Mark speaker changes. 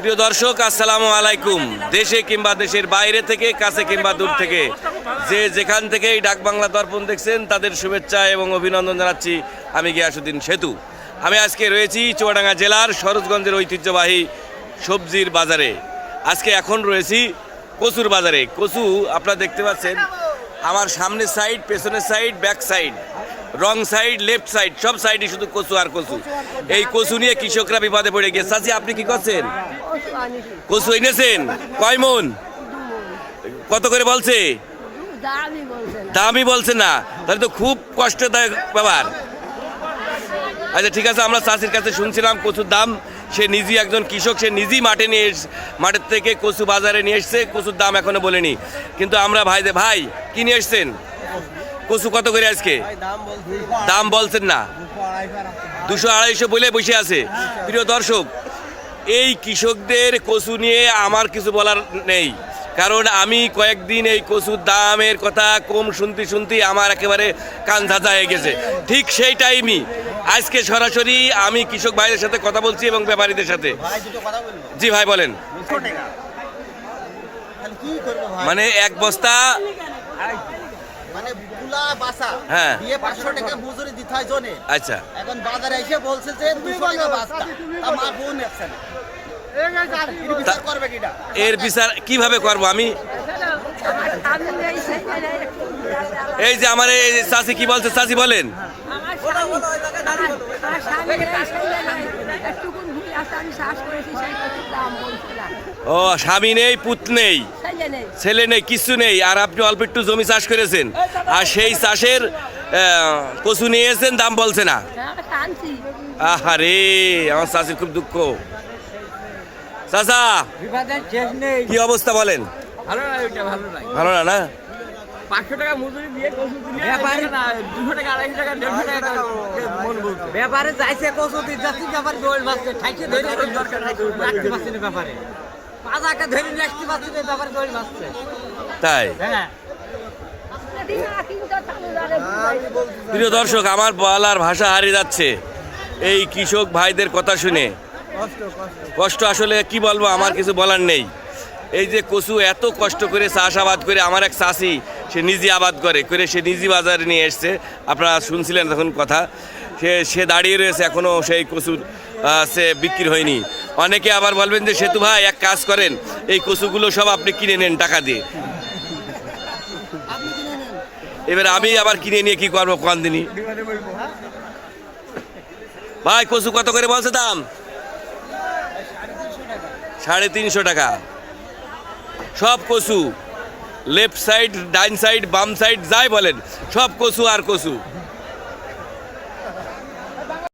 Speaker 1: প্রিয় দর্শক, আসসালামু আলাইকুম। দেশে কিংবা দেশের বাইরে থেকে, কাছে কিংবা দূর থেকে, যে যেখান থেকেই ডাক বাংলা দর্পণ দেখছেন, তাদের শুভেচ্ছা এবং অভিনন্দন জানাচ্ছি আমি গিয়াসুদ্দিন সেতু। আমি আজকে রয়েছি চুয়াডাঙ্গা জেলার সরোজগঞ্জের ঐতিহ্যবাহী সবজির বাজারে। আজকে এখন রয়েছি কচুর বাজারে। কচু, আপনারা দেখতে পাচ্ছেন, আমার সামনের সাইড পেছনের side back side wrong side, left side, সব সাইডে শুধু কচু আর কচু। এই কচু নিয়ে কৃষকরা বিপদে পড়ে গেছে চাচি আপনি কি করছেন? কচু এনেছেন? কয় মন? কত করে বলছে? দামই বলছে না। তাহলে তো খুব কষ্টদায়ক ব্যাপার। আচ্ছা ঠিক আছে, আমরা চাষির কাছে শুনছিলাম কচুর দাম। সে নিজেই একজন কৃষক, সে নিজেই মাঠে নিয়ে এস- মাঠের থেকে কচু বাজারে নিয়ে এসছে। কচুর দাম এখনও বলেনি। কিন্তু আমরা ভাই ভাই, কি নিয়ে এসছেন? কচু কত করে আজকে? দাম বলছেন না? দুশো আড়াইশো বলে বসে আছে। প্রিয় দর্শক এই কৃষকদের কচু নিয়ে আমার কিছু বলার নেই। কারণ আমি কয়েকদিন এই কচুর দামের কথা কম শুনতে শুনতে আমার একেবারে কান ঝাঁঝা হয়ে গেছে। ঠিক সেই টাইমই আজকে সরাসরি আমি কৃষক ভাইদের সাথে কথা বলছি এবং ব্যাপারীদের সাথে। জি ভাই বলেন। মানে এক বস্তা
Speaker 2: বাসা।
Speaker 1: হ্যাঁ।
Speaker 2: দিয়ে পাঁচশো টাকা মজুরি দিতে হয় জনে।
Speaker 1: আচ্ছা।
Speaker 2: এখন বাজারে এসে বলছে যে টাকা তা মা একছে এর বিচার
Speaker 1: কীভাবে করব আমি? এই যে আমার এই চাষি কি বলছে চাষি বলেন। ও স্বামী নেই পুত নেই। ছেলে নেই। কিছু নেই। আর আপনি অল্প একটু জমি চাষ করেছেন। আর সেই চাষের কচু নিয়েছেন দাম বলছে না। আহারে আমার চাষির খুব দুঃখ।
Speaker 3: নেই।
Speaker 1: কি অবস্থা বলেন?
Speaker 3: ভালো না
Speaker 1: না না?
Speaker 3: পাঁচশো টাকা মজুরি দিয়ে কচু দিলে ব্যাপারে দুশো টাকা আড়াইশো টাকা দেড়শো টাকা ব্যাপারে যাইছে কচু দিয়ে যাচ্ছি ব্যাপারে দৌড় মারছে ঠাইছে ধরে দরকার নাই না ব্যাপারে। পাঁচাকে ধরে রাখতে পারছি না ব্যাপারে দৌড় মারছে
Speaker 1: তাই?
Speaker 3: হ্যাঁ।
Speaker 1: প্রিয় দর্শক আমার বলার ভাষা হারিয়ে যাচ্ছে। এই কৃষক ভাইদের কথা শুনে। কষ্ট আসলে কি বলব আমার কিছু বলার নেই। এই যে কচু এত কষ্ট করে চাষ আবাদ করে আমার এক চাষি সে নিজে আবাদ করে করে সে নিজে বাজারে নিয়ে এসছে। আপনারা শুনছিলেন তখন কথা। সে সে দাঁড়িয়ে রয়েছে এখনও সেই কচুর সে বিক্রি হয়নি। অনেকে আবার বলবেন যে, সেতু ভাই, এক কাজ করেন, এই কচুগুলো সব আপনি কিনে নেন টাকা দিয়ে। এবার আমি আবার কিনে নিয়ে কি করব, কোন দিনই? ভাই, কচু কত করে বলছে দাম? সাড়ে তিনশো টাকা। সব কচু, লেফট সাইড ডাইন সাইড, বাম সাইড, যাই বলেন, সব কচু আর কচু।